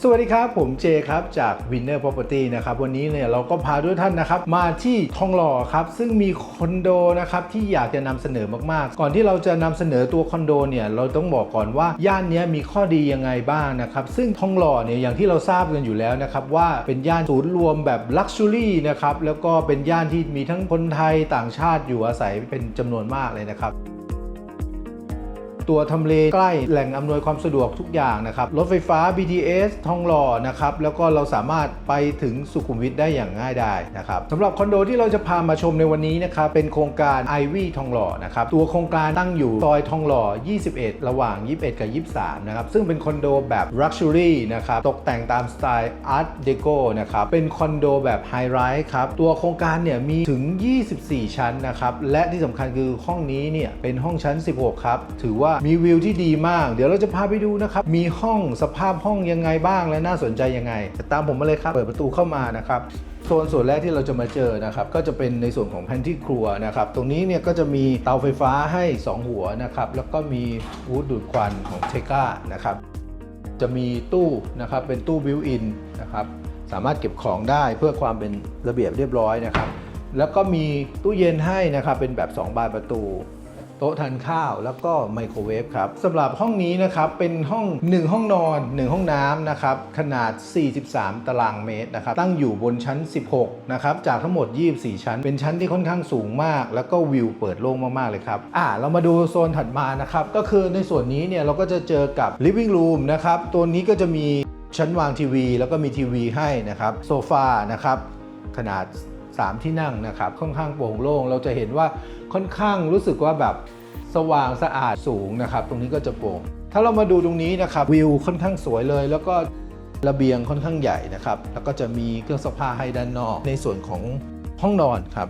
สวัสดีครับ ผมเจครับจาก Winner Property นะครับวันนี้เนี่ยเราก็พาด้วยท่านนะครับมาที่ทองหล่อครับซึ่งมีคอนโดนะครับที่อยากจะนำเสนอมากๆ ก่อนที่เราจะนำเสนอตัวคอนโดเนี่ยเราต้องบอกก่อนว่าย่านนี้มีข้อดียังไงบ้างนะครับซึ่งทองหล่อเนี่ยอย่างที่เราทราบกันอยู่แล้วนะครับว่าเป็นย่านศูนย์รวมแบบลักชัวรี่นะครับแล้วก็เป็นย่านที่มีทั้งคนไทยต่างชาติอยู่อาศัยเป็นจำนวนมากเลยนะครับ ตัวทำเลใกล้แหล่งอำนวยความสะดวกทุกอย่างนะครับ รถไฟฟ้า BTS ทองหล่อนะครับ แล้วก็เราสามารถไปถึงสุขุมวิทได้อย่างง่ายดายนะครับสำหรับคอนโดที่เราจะพามาชมในวันนี้นะครับ เป็นโครงการ Ivy ทองหล่อนะครับ ตัวโครงการตั้งอยู่ซอยทองหล่อ 21 ระหว่าง 21 กับ 23 นะครับ ซึ่งเป็นคอนโดแบบ Luxury นะครับ ตกแต่งตามสไตล์ Art Deco นะครับ เป็นคอนโดแบบไฮไรท์ครับ ตัวโครงการเนี่ยมีถึง 24 ชั้นนะครับ และที่สำคัญคือห้องนี้เนี่ยเป็นห้องชั้น 16 ครับ ถือว่ามีวิวที่ดีมาก เดี๋ยวเราจะพาไปดูนะครับมีห้องสภาพห้องยังไงบ้างและน่าสนใจยังไงตามผมมาเลยครับเปิดประตูเข้ามานะครับโซนส่วนแรกที่เราจะมาเจอนะครับก็จะเป็นในส่วนของแพนที่ครัวนะครับตรงนี้เนี่ยก็จะมีเตาไฟฟ้าให้ 2 หัวนะครับแล้วก็มีวูดดูดควันของเทก้านะครับจะมีตู้นะครับเป็นตู้บิวอินนะครับสามารถเก็บของได้เพื่อความเป็นระเบียบเรียบร้อยนะครับ แล้วก็มีตู้เย็นให้นะครับเป็นแบบ 2 บานประตู โต๊ะทานข้าวแล้วก็ไมโครเวฟครับสำหรับห้องนี้นะครับเป็นห้อง 1 ห้องนอน 1 ห้องน้ำนะครับขนาด 43 ตารางเมตรนะครับตั้งอยู่บนชั้น 16นะครับจากทั้งหมด 24 ชั้น เป็นชั้นที่ค่อนข้างสูงมาก แล้วก็วิวเปิดโล่งมาก ๆ เลยครับอ่าเรามาดูโซนถัดมานะครับก็คือในส่วนนี้เนี่ยเราก็จะเจอกับ living room นะครับตัวนี้ก็จะมีชั้นวางทีวี แล้วก็มีทีวีให้นะครับโซฟานะครับขนาด 3 ที่นั่งนะครับค่อนข้างโปร่งโล่งเราจะเห็นว่าค่อนข้างรู้สึกว่าแบบสว่างสะอาดสูงนะครับ ตรงนี้ก็จะโปร่ง ถ้าเรามาดูตรงนี้นะครับวิวค่อนข้างสวยเลย แล้วก็ระเบียงค่อนข้างใหญ่นะครับ แล้วก็จะมีเครื่องซักผ้าให้ด้านนอก ในส่วนของห้องนอนครับ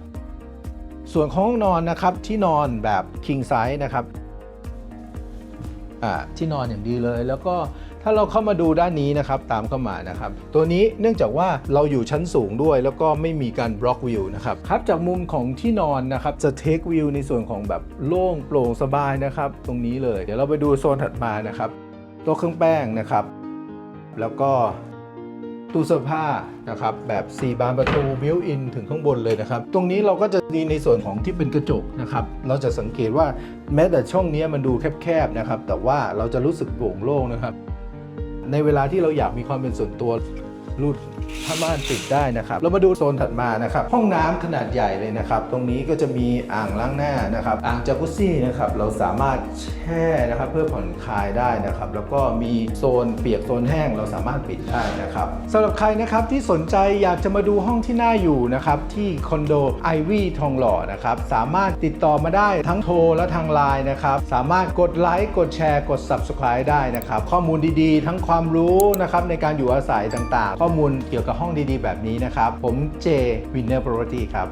ส่วนของห้องนอนนะครับที่นอนแบบ king size นะครับอ่าที่นอนอย่างดีเลย แล้วก็ ถ้าเราเข้ามาดูด้านนี้นะครับตามเข้ามานะครับ ตัวนี้เนื่องจากว่าเราอยู่ชั้นสูงด้วย แล้วก็ไม่มีการบล็อกวิวนะครับครับจากมุมของที่นอนนะครับจะเทควิวในส่วนของแบบโล่งโปร่งสบายนะครับ ตรงนี้เลยเดี๋ยวเราไปดูโซนถัดมานะครับโต๊ะเครื่องแป้งนะครับ แล้วก็ตู้เสื้อผ้านะครับแบบ 4 บานประตูบิวอินถึงข้างบนเลยนะครับ ตรงนี้เราก็จะมีในส่วนของที่เป็นกระจกนะครับ เราจะสังเกตว่าแม้แต่ช่องนี้มันดูแคบๆนะครับ แต่ว่าเราจะรู้สึกโปร่งโล่งนะครับ ในเวลาที่เราอยากมีความเป็นส่วนตัว รูดผ้าม่านปิดได้นะครับ เรามาดูโซนถัดมานะครับ ห้องน้ำขนาดใหญ่เลยนะครับ ตรงนี้ก็จะมีอ่างล้างหน้านะครับ อ่างจากุซซี่นะครับ เราสามารถแช่นะครับ เพื่อผ่อนคลายได้นะครับ แล้วก็มีโซนเปียกโซนแห้งเราสามารถปิดได้นะครับสำหรับใครนะครับที่สนใจอยากจะมาดูห้องที่น่าอยู่นะครับที่คอนโดไอวี่ทองหล่อนะครับ สามารถติดต่อมาได้ทั้งโทรและทางไลน์นะครับ สามารถกดไลค์กดแชร์กด Subscribe ได้นะครับ ข้อมูลดีๆ ทั้งความรู้นะครับในการอยู่อาศัยต่างๆข้อมูลเกี่ยวกับห้องดีๆ แบบนี้นะครับ ผมเจวินเนอร์ Property ครับ